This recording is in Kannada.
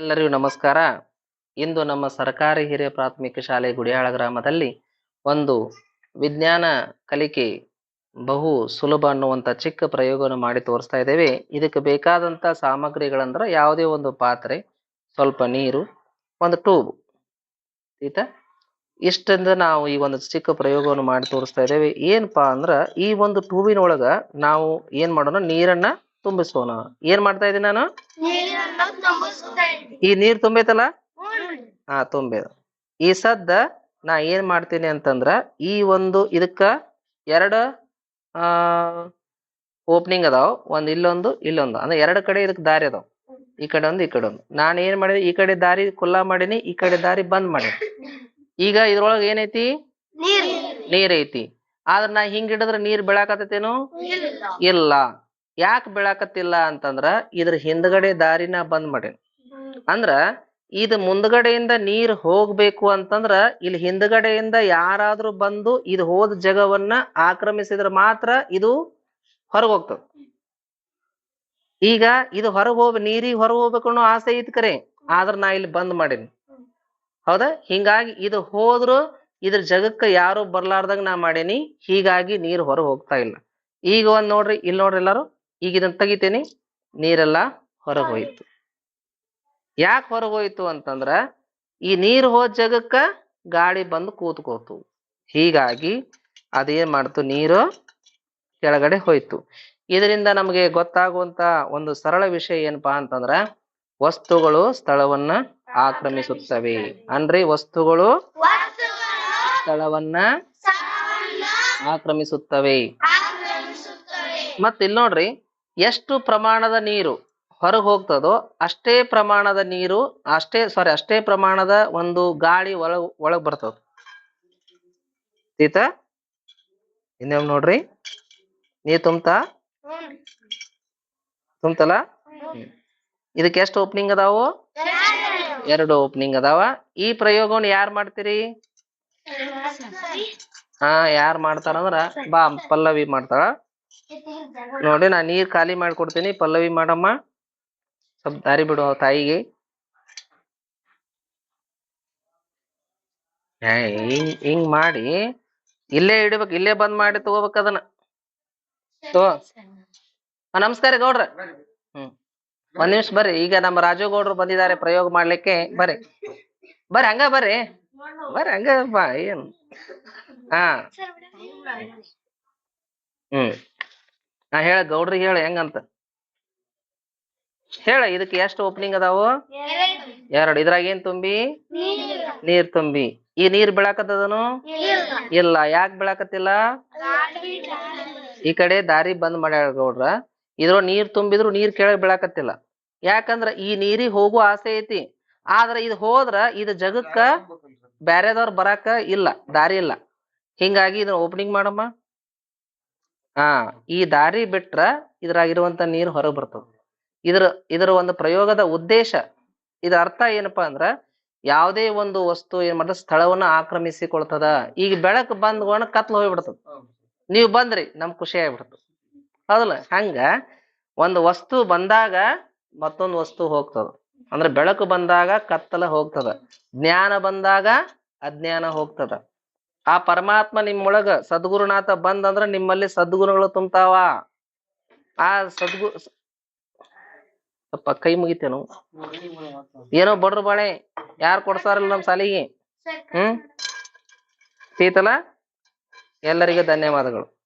ಎಲ್ಲರಿಗೂ ನಮಸ್ಕಾರ. ಇಂದು ನಮ್ಮ ಸರ್ಕಾರಿ ಹಿರಿಯ ಪ್ರಾಥಮಿಕ ಶಾಲೆ ಗುಡಿಯಾಳ ಗ್ರಾಮದಲ್ಲಿ ಒಂದು ವಿಜ್ಞಾನ ಕಲಿಕೆ ಬಹು ಸುಲಭ ಅನ್ನುವಂಥ ಚಿಕ್ಕ ಪ್ರಯೋಗವನ್ನು ಮಾಡಿ ತೋರಿಸ್ತಾ ಇದ್ದೇವೆ. ಇದಕ್ಕೆ ಬೇಕಾದಂಥ ಸಾಮಗ್ರಿಗಳಂದ್ರೆ ಯಾವುದೇ ಒಂದು ಪಾತ್ರೆ, ಸ್ವಲ್ಪ ನೀರು, ಒಂದು ಟ್ಯೂಬ್. ಆಯ್ತಾ ಇಷ್ಟಂದ ನಾವು ಈ ಒಂದು ಚಿಕ್ಕ ಪ್ರಯೋಗವನ್ನು ಮಾಡಿ ತೋರಿಸ್ತಾ ಇದ್ದೇವೆ. ಏನಪ್ಪಾ ಅಂದ್ರೆ ಈ ಒಂದು ಟ್ಯೂಬಿನೊಳಗೆ ನಾವು ಏನು ಮಾಡೋಣ, ನೀರನ್ನ ತುಂಬಿಸೋಣ ಏನ್ ಮಾಡ್ತಾ ಇದ್ದೀನಿ ನಾನು. ಈ ನೀರ್ ತುಂಬೈತಲ್ಲ. ಹಾ ತುಂಬ ಈ ಸದ್ದ ನಾ ಏನ್ ಮಾಡ್ತೀನಿ ಅಂತಂದ್ರ ಈ ಒಂದು ಇದಕ್ಕ ಎರಡ ಆ ಓಪನಿಂಗ್ ಅದಾವ. ಒಂದ್ ಇಲ್ಲೊಂದು ಇಲ್ಲೊಂದು. ಅಂದ್ರೆ ಎರಡು ಕಡೆ ಇದಕ್ ದಾರಿ ಅದಾವ. ಈ ಕಡೆ ಒಂದು ಈ ಕಡೆ ಒಂದು. ನಾನ್ ಏನ್ ಮಾಡಿದೆ? ಈ ಕಡೆ ದಾರಿ ಕುಲ್ಲಾ ಮಾಡೀನಿ ಈ ಕಡೆ ದಾರಿ ಬಂದ್ ಮಾಡೀನಿ. ಈಗ ಇದ್ರೊಳಗ ಏನೈತಿ? ನೀರು. ನೀರ್ ಐತಿ. ಆದ್ರ ನಾ ಹಿಂಗ್ ಹಿಡಿದ್ರ ನೀರ್ ಬೆಳಕತ್ತೇನು ಇಲ್ಲ. ಯಾಕೆ ಬೆಳಾಕತ್ತಿಲ್ಲ ಅಂತಂದ್ರ ಇದ್ರ ಹಿಂದ್ಗಡೆ ದಾರಿನ ಬಂದ್ ಮಾಡೇನಿ. ಅಂದ್ರ ಇದು ಮುಂದ್ಗಡೆಯಿಂದ ನೀರ್ ಹೋಗ್ಬೇಕು ಅಂತಂದ್ರ ಇಲ್ಲಿ ಹಿಂದ್ಗಡೆಯಿಂದ ಯಾರಾದ್ರೂ ಬಂದು ಇದು ಹೋದ ಜಗವನ್ನ ಆಕ್ರಮಿಸಿದ್ರ ಮಾತ್ರ ಇದು ಹೊರಗ್ ಹೋಗ್ತದ. ಈಗ ಇದು ಹೊರಗ್ ಹೋಗ್, ನೀರಿಗೆ ಹೊರಗ್ ಹೋಗ್ಬೇಕು ಅನ್ನೋ ಆಸೆ ಐತ್ ಕರೆ. ಆದ್ರ ನಾ ಇಲ್ಲಿ ಬಂದ್ ಮಾಡೀನಿ. ಹೌದಾ? ಹಿಂಗಾಗಿ ಇದು ಹೋದ್ರು ಇದ್ರ ಜಗಕ್ಕ ಯಾರು ಬರ್ಲಾರ್ದಂಗ ನಾ ಮಾಡೇನಿ. ಹೀಗಾಗಿ ನೀರ್ ಹೊರಗ್ ಹೋಗ್ತಾ ಇಲ್ಲ. ಈಗ ಒಂದ್ ನೋಡ್ರಿ ಇಲ್ಲಿ ನೋಡ್ರಿ ಎಲ್ಲಾರು. ಈಗ ಇದನ್ನ ತೆಗಿತೀನಿ. ನೀರೆಲ್ಲ ಹೊರಗೋಯ್ತು. ಯಾಕೆ ಹೊರಗೋಯ್ತು ಅಂತಂದ್ರ ಈ ನೀರು ಹೋದ ಜಗಕ್ಕ ಗಾಳಿ ಬಂದು ಕೂತ್ಕೋತು. ಹೀಗಾಗಿ ಅದೇನ್ ಮಾಡ್ತು ನೀರು ಕೆಳಗಡೆ ಹೋಯ್ತು. ಇದರಿಂದ ನಮಗೆ ಗೊತ್ತಾಗುವಂತ ಒಂದು ಸರಳ ವಿಷಯ ಏನಪ್ಪಾ ಅಂತಂದ್ರ ವಸ್ತುಗಳು ಸ್ಥಳವನ್ನ ಆಕ್ರಮಿಸುತ್ತವೆ. ಅಂದ್ರೆ ವಸ್ತುಗಳು ಸ್ಥಳವನ್ನ ಆಕ್ರಮಿಸುತ್ತವೆ. ಆಕ್ರಮಿಸುತ್ತವೆ. ಮತ್ ಇಲ್ಲಿ ನೋಡ್ರಿ ಎಷ್ಟು ಪ್ರಮಾಣದ ನೀರು ಹೊರಗೆ ಹೋಗ್ತದೋ ಅಷ್ಟೇ ಪ್ರಮಾಣದ ನೀರು ಅಷ್ಟೇ ಸಾರಿ ಅಷ್ಟೇ ಪ್ರಮಾಣದ ಒಂದು ಗಾಳಿ ಒಳ ಒಳಗ್ ಬರ್ತದ. ತೀತ ಇನ್ನೇವ್ ನೋಡ್ರಿ? ನೀರ್ ತುಂಬ್ತಾ. ತುಂಬ್ತಲ್ಲ ಇದಕ್ಕೆ ಎಷ್ಟು ಓಪನಿಂಗ್ ಅದಾವು? ಎರಡು. ಎರಡು ಓಪನಿಂಗ್ ಅದಾವ. ಈ ಪ್ರಯೋಗವನ್ನು ಯಾರ್ ಮಾಡ್ತೀರಿ? ಹಾ ಯಾರ್ ಮಾಡ್ತಾರಂದ್ರ? ಬಾ ಪಲ್ಲವಿ ಮಾಡ್ತಾಳ. ನೋಡಿ, ನಾ ನೀರ್ ಖಾಲಿ ಮಾಡ್ಕೊಡ್ತೀನಿ. ಪಲ್ಲವಿ ಮಾಡಮ್ಮ. ಸ್ವಲ್ಪ ದಾರಿ ಬಿಡು ತಾಯಿಗೆ. ಹಿಂಗ್ ಹಿಂಗ್ ಮಾಡಿ. ಇಲ್ಲೇ ಇಡ್ಬೇಕು, ಇಲ್ಲೇ ಬಂದ್ ಮಾಡಿ ತಗೋಬೇಕು ಅದನ್ನ. ನಮಸ್ಕಾರ ಗೌಡ್ರ. ಹ್ಮ್. ಒಂದ್ ನಿಮಿಷ ಬರ್ರಿ. ಈಗ ನಮ್ಮ ರಾಜು ಗೌಡ್ರು ಬಂದಿದ್ದಾರೆ ಪ್ರಯೋಗ ಮಾಡ್ಲಿಕ್ಕೆ. ಬರ್ರಿ. ಬರ್ರಿ, ಹಂಗ ಬರ್ರಿ. ಬರ್ರಿ, ಹಂಗ ಬಾ, ಏನು. ಹಾ. ಹ್ಮ್. ನಾ ಹೇಳ ಗೌಡ್ರಿ ಹೇಳ ಹೆಂಗಂತ. ಹೇಳ, ಇದಕ್ಕೆ ಎಷ್ಟು ಓಪನಿಂಗ್ ಅದಾವು? ಎರಡು. ಇದ್ರಾಗ ಏನ್ ತುಂಬಿ? ನೀರು. ತುಂಬಿ. ಈ ನೀರ್ ಬೆಳಕತ್ತದನು? ಇಲ್ಲ. ಯಾಕೆ ಬೆಳಕತ್ತಿಲ್ಲ. ಈ ಕಡೆ ದಾರಿ ಬಂದ್ ಮಾಡ್ಯಾಳ ಗೌಡ್ರ. ಇದ್ರ ನೀರ್ ತುಂಬಿದ್ರು ನೀರ್ ಕೆಳಗ್ ಬೆಳಕತ್ತಿಲ್ಲ. ಯಾಕಂದ್ರ ಈ ನೀರಿಗ್ ಹೋಗುವ ಆಸೆ ಐತಿ. ಆದ್ರ ಇದು ಹೋದ್ರ ಇದು ಜಗಕ್ಕ ಬ್ಯಾರೆದವ್ರ ಬರಾಕ ಇಲ್ಲ. ದಾರಿ ಇಲ್ಲ. ಹಿಂಗಾಗಿ ಇದನ್ನ ಓಪನಿಂಗ್ ಮಾಡಮ್ಮ. ಹಾ, ಈ ದಾರಿ ಬಿಟ್ರ ಇದ್ರಾಗಿರುವಂತ ನೀರ್ ಹೊರಗೆ ಬರ್ತದೆ. ಇದ್ರ, ಇದರ ಒಂದು ಪ್ರಯೋಗದ ಉದ್ದೇಶ ಇದ್ರ ಅರ್ಥ ಏನಪ್ಪಾ ಅಂದ್ರ ಯಾವುದೇ ಒಂದು ವಸ್ತು ಏನ್ ಮಾಡ್ತದ ಸ್ಥಳವನ್ನ ಆಕ್ರಮಿಸಿಕೊಳ್ತದ. ಈಗ ಬೆಳಕ್ ಬಂದ್ಗೋಣ ಕತ್ಲು ಹೋಗ್ಬಿಡ್ತದ. ನೀವ್ ಬಂದ್ರಿ ನಮ್ ಖುಷಿ ಆಗ್ಬಿಡ್ತದ. ಹೌದಲ್ಲ? ಹಂಗ ಒಂದು ವಸ್ತು ಬಂದಾಗ ಮತ್ತೊಂದು ವಸ್ತು ಹೋಗ್ತದ. ಅಂದ್ರೆ ಬೆಳಕು ಬಂದಾಗ ಕತ್ತಲ ಹೋಗ್ತದ. ಜ್ಞಾನ ಬಂದಾಗ ಅಜ್ಞಾನ ಹೋಗ್ತದ. ಆ ಪರಮಾತ್ಮ ನಿಮ್ಮೊಳಗ ಸದ್ಗುರುನಾಥ ಬಂದಂದ್ರ ನಿಮ್ಮಲ್ಲಿ ಸದ್ಗುಣಗಳು ತುಂಬತಾವ. ಆ ಸದ್ಗು ಅಪ್ಪ ಕೈ ಮುಗಿತೇನು? ಏನೋ ಬಡ್ರು ಬಾಳೆ, ಯಾರು ಕೊಡ್ಸಾರಲ್ಲ ನಮ್ ಸಾಲಿಗೆ? ಹ್ಮ್? ಸೀತಲ ಎಲ್ಲರಿಗೂ ಧನ್ಯವಾದಗಳು.